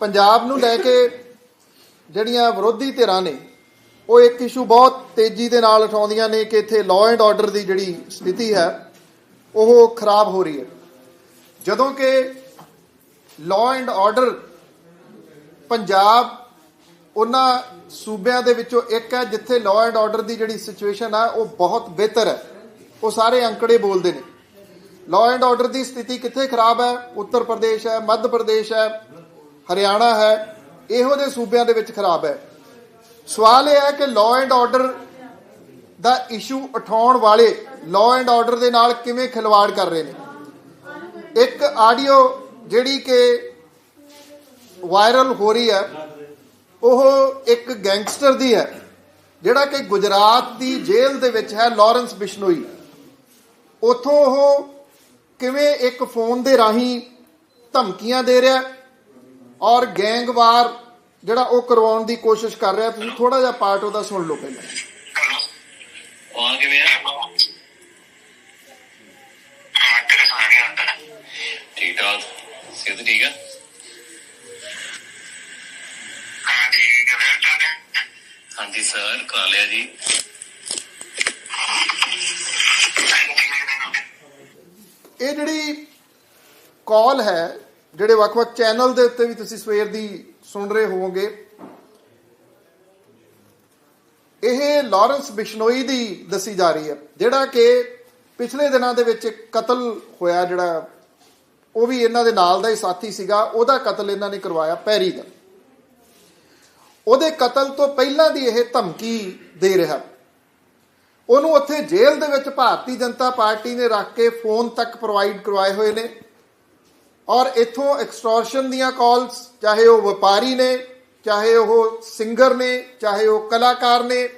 ਪੰਜਾਬ ਨੂੰ ਲੈ ਕੇ ਜਿਹੜੀਆਂ ਵਿਰੋਧੀ ਧਿਰਾਂ ਨੇ, ਉਹ ਇੱਕ ਇਸ਼ੂ ਬਹੁਤ ਤੇਜ਼ੀ ਦੇ ਨਾਲ ਉਠਾਉਂਦੀਆਂ ਨੇ ਕਿ ਇੱਥੇ ਲਾਅ ਐਂਡ ਆਰਡਰ ਦੀ ਜਿਹੜੀ ਸਥਿਤੀ ਹੈ, ਉਹ ਖਰਾਬ ਹੋ ਰਹੀ ਹੈ। ਜਦੋਂ ਕਿ ਲਾਅ ਐਂਡ ਆਰਡਰ ਪੰਜਾਬ ਉਹਨਾਂ ਸੂਬਿਆਂ ਦੇ ਵਿੱਚੋਂ ਇੱਕ ਹੈ, ਜਿੱਥੇ ਲਾਅ ਐਂਡ ਆਰਡਰ ਦੀ ਜਿਹੜੀ ਸਿਚੁਏਸ਼ਨ ਆ, ਉਹ ਬਹੁਤ ਬਿਹਤਰ ਹੈ। ਉਹ ਸਾਰੇ ਅੰਕੜੇ ਬੋਲਦੇ ਨੇ। ਲਾਅ ਐਂਡ ਆਰਡਰ ਦੀ ਸਥਿਤੀ ਕਿੱਥੇ ਖਰਾਬ ਹੈ? ਉੱਤਰ ਪ੍ਰਦੇਸ਼ ਹੈ, ਮੱਧ ਪ੍ਰਦੇਸ਼ ਹੈ ਹਰਿਆਣਾ ਹੈ, ਇਹੋ ਜਿਹੇ ਸੂਬਿਆਂ ਦੇ ਵਿੱਚ ਖਰਾਬ ਹੈ। ਸਵਾਲ ਇਹ ਹੈ ਕਿ ਲਾਅ ਐਂਡ ਆਰਡਰ ਦਾ ਇਸ਼ੂ ਉਠਾਉਣ ਵਾਲੇ ਲਾਅ ਐਂਡ ਆਰਡਰ ਦੇ ਨਾਲ ਕਿਵੇਂ ਖਿਲਵਾੜ ਕਰ ਰਹੇ ਨੇ? ਇੱਕ ਆਡੀਓ ਜਿਹੜੀ ਕਿ ਵਾਇਰਲ ਹੋ ਰਹੀ ਹੈ, ਉਹ ਇੱਕ ਗੈਂਗਸਟਰ ਦੀ ਹੈ, ਜਿਹੜਾ ਕਿ ਗੁਜਰਾਤ ਦੀ ਜੇਲ੍ਹ ਦੇ ਵਿੱਚ ਹੈ ਲਾਰੈਂਸ ਬਿਸ਼ਨੋਈ ਉਥੋਂ ਉਹ ਕਿਵੇਂ ਇੱਕ ਫੋਨ ਦੇ ਰਾਹੀਂ ਧਮਕੀਆਂ ਦੇ ਰਿਹਾ ਔਰ ਗੈਂਗਵਾਰ ਜਿਹੜਾ ਉਹ ਕਰਵਾਉਣ ਦੀ ਕੋਸ਼ਿਸ਼ ਕਰ ਰਿਹਾ ਤੁਸੀਂ ਥੋੜਾ ਜਿਹਾ ਪਾਰਟ ਉਹਦਾ ਸੁਣ ਲਓ ਪਹਿਲਾਂ। ਉਹ ਠੀਕ ਠਾਕ। ਹਾਂਜੀ ਸਰ ਜੀ। ਇਹ ਜਿਹੜੀ ਕਾਲ ਹੈ ਜਿਹੜੇ ਵੱਖ-ਵੱਖ ਚੈਨਲ ਦੇ ਉੱਤੇ ਵੀ ਤੁਸੀਂ ਸਵੇਰ ਦੀ ਸੁਣ ਰਹੇ ਹੋਵੋਗੇ, ਇਹ ਲਾਰੈਂਸ ਬਿਸ਼ਨੋਈ ਦੀ ਦੱਸੀ ਜਾ ਰਹੀ ਹੈ, ਜਿਹੜਾ ਕਿ ਪਿਛਲੇ ਦਿਨਾਂ ਦੇ ਵਿੱਚ ਇੱਕ ਕਤਲ ਹੋਇਆ ਜਿਹੜਾ, ਉਹ ਵੀ ਇਹਨਾਂ ਦੇ ਨਾਲ ਦਾ ਹੀ ਸਾਥੀ ਸੀਗਾ, ਉਹਦਾ ਕਤਲ ਇਹਨਾਂ ਨੇ ਕਰਵਾਇਆ ਪੈਰੀ ਦਾ। ਉਹਦੇ ਕਤਲ ਤੋਂ ਪਹਿਲਾਂ ਦੀ ਇਹ ਧਮਕੀ ਦੇ ਰਿਹਾ। ਉਹਨੂੰ ਉੱਥੇ ਜੇਲ੍ਹ ਦੇ ਵਿੱਚ ਭਾਰਤੀ ਜਨਤਾ ਪਾਰਟੀ ਨੇ ਰੱਖ ਕੇ ਫੋਨ ਤੱਕ ਪ੍ਰੋਵਾਈਡ ਕਰਵਾਏ ਹੋਏ ਨੇ। ਔਰ ਇਥੋਂ ਐਕਸਟੋਰਸ਼ਨ ਦੀਆਂ ਕਾਲਸ ਚਾਹੇ ਉਹ ਵਪਾਰੀ ਨੇ, ਚਾਹੇ ਉਹ ਸਿੰਗਰ ਨੇ, ਚਾਹੇ ਉਹ ਕਲਾਕਾਰ ਨੇ,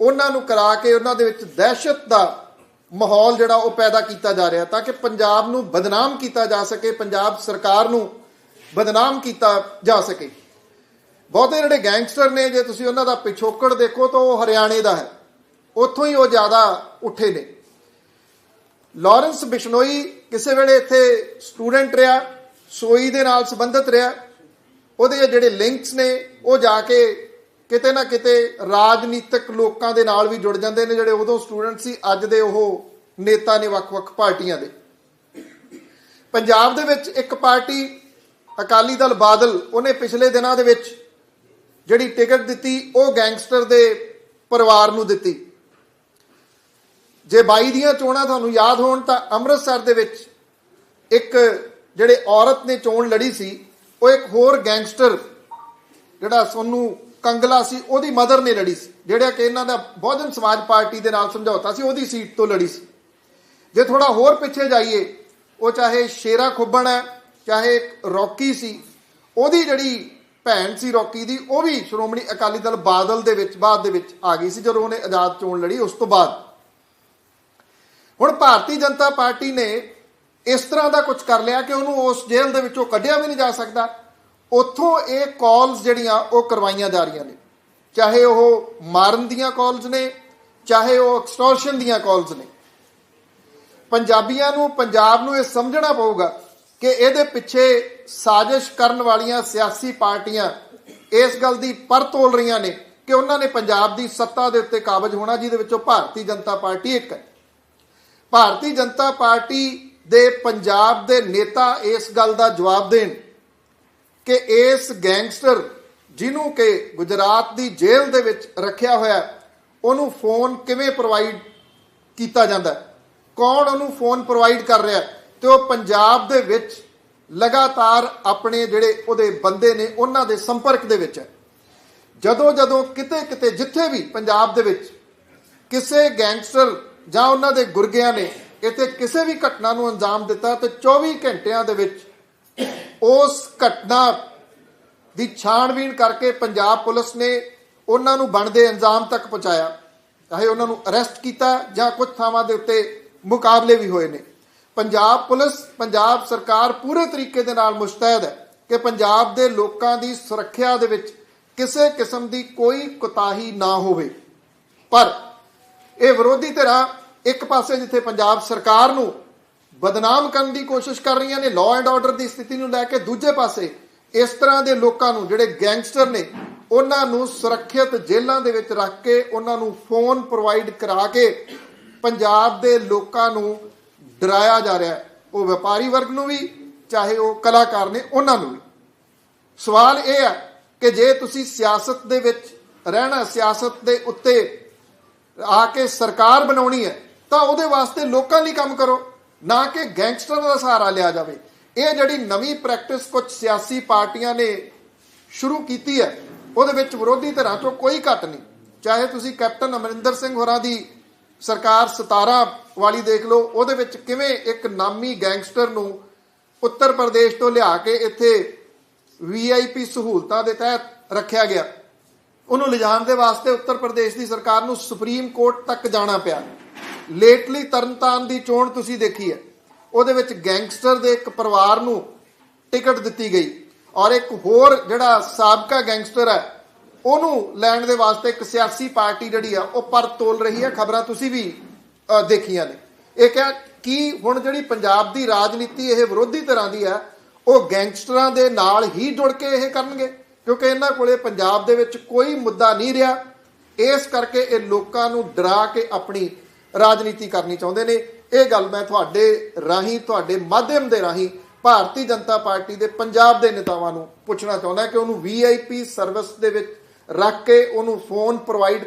ਉਹਨਾਂ ਨੂੰ ਕਰਾ ਕੇ ਉਹਨਾਂ ਦੇ ਵਿੱਚ ਦਹਿਸ਼ਤ ਦਾ ਮਾਹੌਲ ਜਿਹੜਾ ਉਹ ਪੈਦਾ ਕੀਤਾ ਜਾ ਰਿਹਾ ਤਾਂ ਕਿ ਪੰਜਾਬ ਨੂੰ ਬਦਨਾਮ ਕੀਤਾ ਜਾ ਸਕੇ, ਪੰਜਾਬ ਸਰਕਾਰ ਨੂੰ ਬਦਨਾਮ ਕੀਤਾ ਜਾ ਸਕੇ। ਬਹੁਤੇ ਜਿਹੜੇ ਗੈਂਗਸਟਰ ਨੇ, ਜੇ ਤੁਸੀਂ ਉਹਨਾਂ ਦਾ ਪਿਛੋਕੜ ਦੇਖੋ ਤਾਂ ਉਹ ਹਰਿਆਣੇ ਦਾ ਹੈ। ਉੱਥੋਂ ਹੀ ਉਹ ਜ਼ਿਆਦਾ ਉੱਠੇ ਨੇ। ਲਾਰੈਂਸ ਬਿਸ਼ਨੋਈ ਕਿਸੇ ਵੇਲੇ ਇੱਥੇ ਸਟੂਡੈਂਟ ਰਿਹਾ। ਸੋਈ ਦੇ ਨਾਲ ਸੰਬੰਧਿਤ ਰਿਹਾ। ਉਹਦੇ ਜਿਹੜੇ ਲਿੰਕਸ ਨੇ, ਉਹ ਜਾ ਕੇ ਕਿਤੇ ਨਾ ਕਿਤੇ ਰਾਜਨੀਤਿਕ ਲੋਕਾਂ ਦੇ ਨਾਲ ਵੀ ਜੁੜ ਜਾਂਦੇ ਨੇ, ਜਿਹੜੇ ਉਦੋਂ ਸਟੂਡੈਂਟ ਸੀ, ਅੱਜ ਦੇ ਉਹ ਨੇਤਾ ਨੇ ਵੱਖ-ਵੱਖ ਪਾਰਟੀਆਂ ਦੇ। ਪੰਜਾਬ ਦੇ ਵਿੱਚ ਇੱਕ ਪਾਰਟੀ, ਅਕਾਲੀ ਦਲ ਬਾਦਲ, ਉਹਨੇ ਪਿਛਲੇ ਦਿਨਾਂ ਦੇ ਵਿੱਚ ਜਿਹੜੀ ਟਿਕਟ ਦਿੱਤੀ, ਉਹ ਗੈਂਗਸਟਰ ਦੇ ਪਰਿਵਾਰ ਨੂੰ ਦਿੱਤੀ। ਜੇ 22 ਦੀਆਂ ਚੋਣਾਂ ਤੁਹਾਨੂੰ ਯਾਦ ਹੋਣ ਤਾਂ ਅੰਮ੍ਰਿਤਸਰ ਦੇ ਵਿੱਚ ਇੱਕ ਜਿਹੜੇ ਔਰਤ ਨੇ ਚੋਣ ਲੜੀ ਸੀ, ਉਹ ਇੱਕ ਹੋਰ ਗੈਂਗਸਟਰ ਜਿਹੜਾ ਸੋਨੂੰ ਕੰਗਲਾ ਸੀ, ਉਹਦੀ ਮਦਰ ਨੇ ਲੜੀ ਸੀ। ਜਿਹੜਾ ਕਿ ਇਹਨਾਂ ਦਾ ਬਹੁਜਨ ਸਮਾਜ ਪਾਰਟੀ ਦੇ ਨਾਲ ਸਮਝੌਤਾ ਸੀ, ਉਹਦੀ ਸੀਟ ਤੋਂ ਲੜੀ ਸੀ। ਜੇ ਥੋੜਾ ਹੋਰ ਪਿੱਛੇ ਜਾਈਏ, ਉਹ ਚਾਹੇ ਸ਼ੇਰਾ ਖੁੱਬਣ ਹੈ, ਚਾਹੇ ਰੌਕੀ ਸੀ, ਉਹਦੀ ਜਿਹੜੀ ਭੈਣ ਸੀ ਰੌਕੀ ਦੀ, ਉਹ ਵੀ ਸ਼੍ਰੋਮਣੀ ਅਕਾਲੀ ਦਲ ਬਾਦਲ ਦੇ ਵਿੱਚ, ਬਾਅਦ ਦੇ ਵਿੱਚ ਆ ਗਈ ਸੀ, ਜਦੋਂ ਉਹਨੇ ਆਜ਼ਾਦ ਚੋਣ ਲੜੀ, ਉਸ ਤੋਂ ਬਾਅਦ। ਹੁਣ ਭਾਰਤੀ ਜਨਤਾ ਪਾਰਟੀ ਨੇ ਇਸ ਤਰ੍ਹਾਂ ਦਾ ਕੁਝ ਕਰ ਲਿਆ ਕਿ ਉਹਨੂੰ ਉਸ ਜੇਲ੍ਹ ਦੇ ਵਿੱਚੋਂ ਕੱਢਿਆ ਵੀ ਨਹੀਂ ਜਾ ਸਕਦਾ। ਉੱਥੋਂ ਇਹ ਕਾਲਸ ਜਿਹੜੀਆਂ ਉਹ ਕਰਵਾਈਆਂ ਜਾ ਰਹੀਆਂ ਨੇ। ਚਾਹੇ ਉਹ ਮਾਰਨ ਦੀਆਂ ਕਾਲਸ ਨੇ, ਚਾਹੇ ਉਹ ਐਕਸਟੋਰਸ਼ਨ ਦੀਆਂ ਕਾਲਸ ਨੇ। ਪੰਜਾਬੀਆਂ ਨੂੰ, ਪੰਜਾਬ ਨੂੰ ਇਹ ਸਮਝਣਾ ਪਊਗਾ ਕਿ ਇਹਦੇ ਪਿੱਛੇ ਸਾਜ਼ਿਸ਼ ਕਰਨ ਵਾਲੀਆਂ ਸਿਆਸੀ ਪਾਰਟੀਆਂ ਇਸ ਗੱਲ ਦੀ ਪਰ ਤੋਲ ਰਹੀਆਂ ਨੇ ਕਿ ਉਹਨਾਂ ਨੇ ਪੰਜਾਬ ਦੀ ਸੱਤਾ ਦੇ ਉੱਤੇ ਕਾਬਜ ਹੋਣਾ, ਜਿਹਦੇ ਵਿੱਚੋਂ ਭਾਰਤੀ ਜਨਤਾ ਪਾਰਟੀ ਇੱਕ ਹੈ। ਭਾਰਤੀ ਜਨਤਾ ਪਾਰਟੀ ਦੇ ਪੰਜਾਬ ਦੇ ਨੇਤਾ ਇਸ ਗੱਲ ਦਾ ਜਵਾਬ ਦੇਣ ਕਿ ਇਸ ਗੈਂਗਸਟਰ ਜਿਹਨੂੰ ਕਿ ਗੁਜਰਾਤ ਦੀ ਜੇਲ੍ਹ ਦੇ ਵਿੱਚ ਰੱਖਿਆ ਹੋਇਆ ਉਹਨੂੰ ਫੋਨ ਕਿਵੇਂ ਪ੍ਰੋਵਾਈਡ ਕੀਤਾ ਜਾਂਦਾ ਕੌਣ ਉਹਨੂੰ ਫੋਨ ਪ੍ਰੋਵਾਈਡ ਕਰ ਰਿਹਾ ਹੈ? ਤੇ ਉਹ ਪੰਜਾਬ ਦੇ ਵਿੱਚ ਲਗਾਤਾਰ ਆਪਣੇ ਜਿਹੜੇ ਉਹਦੇ ਬੰਦੇ ਨੇ, ਉਹਨਾਂ ਦੇ ਸੰਪਰਕ ਦੇ ਵਿੱਚ ਹੈ ਜਦੋਂ ਜਦੋਂ ਕਿਤੇ ਕਿਤੇ ਜਿੱਥੇ ਵੀ ਪੰਜਾਬ ਦੇ ਵਿੱਚ ਕਿਸੇ ਗੈਂਗਸਟਰ ਜਾਂ ਉਹਨਾਂ ਦੇ ਗੁਰਗਿਆਂ ਨੇ ਇੱਥੇ ਕਿਸੇ ਵੀ ਘਟਨਾ ਨੂੰ ਅੰਜਾਮ ਦਿੱਤਾ ਤੇ 24 ਘੰਟਿਆਂ ਦੇ ਵਿੱਚ ਉਸ ਘਟਨਾ ਦੀ ਛਾਣਬੀਣ ਕਰਕੇ ਪੰਜਾਬ ਪੁਲਿਸ ਨੇ ਉਹਨਾਂ ਨੂੰ ਬਣਦੇ ਅੰਜਾਮ ਤੱਕ ਪਹੁੰਚਾਇਆ। ਚਾਹੇ ਉਹਨਾਂ ਨੂੰ ਅਰੈਸਟ ਕੀਤਾ ਜਾਂ ਕੁਝ ਥਾਵਾਂ ਦੇ ਉੱਤੇ ਮੁਕਾਬਲੇ ਵੀ ਹੋਏ ਨੇ। ਪੰਜਾਬ ਪੁਲਿਸ, ਪੰਜਾਬ ਸਰਕਾਰ ਪੂਰੇ ਤਰੀਕੇ ਦੇ ਨਾਲ ਮੁਸਤੈਦ ਹੈ ਕਿ ਪੰਜਾਬ ਦੇ ਲੋਕਾਂ ਦੀ ਸੁਰੱਖਿਆ ਦੇ ਵਿੱਚ ਕਿਸੇ ਕਿਸਮ ਦੀ ਕੋਈ ਕੁਤਾਹੀ ਨਾ ਹੋਵੇ। ਪਰ ਇਹ ਵਿਰੋਧੀ ਧਿਰਾਂ ਇੱਕ ਪਾਸੇ ਜਿੱਥੇ ਪੰਜਾਬ ਸਰਕਾਰ ਨੂੰ ਬਦਨਾਮ ਕਰਨ ਦੀ ਕੋਸ਼ਿਸ਼ ਕਰ ਰਹੀਆਂ ਨੇ ਲਾਅ ਐਂਡ ਆਰਡਰ ਦੀ ਸਥਿਤੀ ਨੂੰ ਲੈ ਕੇ ਦੂਜੇ ਪਾਸੇ ਇਸ ਤਰ੍ਹਾਂ ਦੇ ਲੋਕਾਂ ਨੂੰ, ਜਿਹੜੇ ਗੈਂਗਸਟਰ ਨੇ, ਉਹਨਾਂ ਨੂੰ ਸੁਰੱਖਿਅਤ ਜੇਲ੍ਹਾਂ ਦੇ ਵਿੱਚ ਰੱਖ ਕੇ, ਉਹਨਾਂ ਨੂੰ ਫੋਨ ਪ੍ਰੋਵਾਈਡ ਕਰਾ ਕੇ ਪੰਜਾਬ ਦੇ ਲੋਕਾਂ ਨੂੰ ਡਰਾਇਆ ਜਾ ਰਿਹਾ ਹੈ। ਉਹ ਵਪਾਰੀ ਵਰਗ ਨੂੰ ਵੀ, ਚਾਹੇ ਉਹ ਕਲਾਕਾਰ ਨੇ, ਉਹਨਾਂ ਨੂੰ ਵੀ। ਸਵਾਲ ਇਹ ਹੈ ਕਿ ਜੇ ਤੁਸੀਂ ਸਿਆਸਤ ਦੇ ਵਿੱਚ ਰਹਿਣਾ, ਸਿਆਸਤ ਦੇ ਉੱਤੇ ਆ ਕੇ ਸਰਕਾਰ ਬਣਾਉਣੀ ਹੈ ਤਾਂ ਉਹਦੇ ਵਾਸਤੇ ਲੋਕਾਂ ਲਈ ਕੰਮ ਕਰੋ। ਨਾ ਕਿ ਗੈਂਗਸਟਰਾਂ ਦਾ ਸਹਾਰਾ ਲਿਆ ਜਾਵੇ। ਇਹ ਜਿਹੜੀ ਨਵੀਂ ਪ੍ਰੈਕਟਿਸ ਕੁਝ ਸਿਆਸੀ ਪਾਰਟੀਆਂ ਨੇ ਸ਼ੁਰੂ ਕੀਤੀ ਹੈ, ਉਹਦੇ ਵਿੱਚ ਵਿਰੋਧੀ ਧਿਰਾਂ ਤੋਂ ਕੋਈ ਘੱਟ ਨਹੀਂ। ਚਾਹੇ ਤੁਸੀਂ ਕੈਪਟਨ ਅਮਰਿੰਦਰ ਸਿੰਘ ਹੋਰਾਂ ਦੀ ਸਰਕਾਰ 17 ਵਾਲੀ ਦੇਖ ਲਓ, ਉਹਦੇ ਵਿੱਚ ਕਿਵੇਂ ਇੱਕ ਨਾਮੀ ਗੈਂਗਸਟਰ ਨੂੰ ਉੱਤਰ ਪ੍ਰਦੇਸ਼ ਤੋਂ ਲਿਆ ਕੇ ਇੱਥੇ ਵੀਆਈਪੀ ਸਹੂਲਤਾਂ ਦੇ ਤਹਿਤ ਰੱਖਿਆ ਗਿਆ। ਉਹਨੂੰ ਲਿਜਾਣ ਦੇ ਵਾਸਤੇ ਉੱਤਰ ਪ੍ਰਦੇਸ਼ ਦੀ ਸਰਕਾਰ ਨੂੰ ਸੁਪਰੀਮ ਕੋਰਟ ਤੱਕ ਜਾਣਾ ਪਿਆ। ਲੇਟਲੀ ਤਰਨਤਾਰਨ ਦੀ ਚੋਣ ਤੁਸੀਂ ਦੇਖੀ ਹੈ। ਉਹਦੇ ਵਿੱਚ ਗੈਂਗਸਟਰ ਦੇ ਇੱਕ ਪਰਿਵਾਰ ਨੂੰ ਟਿਕਟ ਦਿੱਤੀ ਗਈ ਔਰ ਇੱਕ ਹੋਰ ਜਿਹੜਾ ਸਾਬਕਾ ਗੈਂਗਸਟਰ ਹੈ, ਉਹਨੂੰ ਲੈਣ ਦੇ ਵਾਸਤੇ ਇੱਕ ਸਿਆਸੀ ਪਾਰਟੀ ਜਿਹੜੀ ਆ, ਉਹ ਪਰ ਤੋਲ ਰਹੀ ਹੈ। ਖਬਰਾਂ ਤੁਸੀਂ ਵੀ ਦੇਖੀਆਂ ਨੇ। ਇਹ ਕਿਹਾ ਕਿ ਹੁਣ ਜਿਹੜੀ ਪੰਜਾਬ ਦੀ ਰਾਜਨੀਤੀ ਇਹ ਵਿਰੋਧੀ ਤਰ੍ਹਾਂ ਦੀ ਹੈ, ਉਹ ਗੈਂਗਸਟਰਾਂ ਦੇ ਨਾਲ ਹੀ ਜੁੜ ਕੇ ਇਹ ਕਰਨਗੇ? ਕਿਉਂਕਿ ਇਹਨਾਂ ਕੋਲੇ ਪੰਜਾਬ ਦੇ ਵਿੱਚ ਕੋਈ ਮੁੱਦਾ ਨਹੀਂ ਰਿਹਾ। ਇਸ ਕਰਕੇ ਇਹ ਲੋਕਾਂ ਨੂੰ ਡਰਾ ਕੇ ਆਪਣੀ ਰਾਜਨੀਤੀ ਕਰਨੀ ਚਾਹੁੰਦੇ ਨੇ। ਇਹ ਗੱਲ ਮੈਂ ਤੁਹਾਡੇ ਰਾਹੀਂ, ਤੁਹਾਡੇ ਮਾਧਿਅਮ ਦੇ ਰਾਹੀਂ ਭਾਰਤੀ ਜਨਤਾ ਪਾਰਟੀ ਦੇ ਪੰਜਾਬ ਦੇ ਨੇਤਾਵਾਂ ਨੂੰ ਪੁੱਛਣਾ ਚਾਹੁੰਦਾ ਕਿ ਉਹਨੂੰ ਵੀਆਈਪੀ ਸਰਵਿਸ ਦੇ ਵਿੱਚ ਰੱਖ ਕੇ ਉਹਨੂੰ ਫੋਨ ਪ੍ਰੋਵਾਈਡ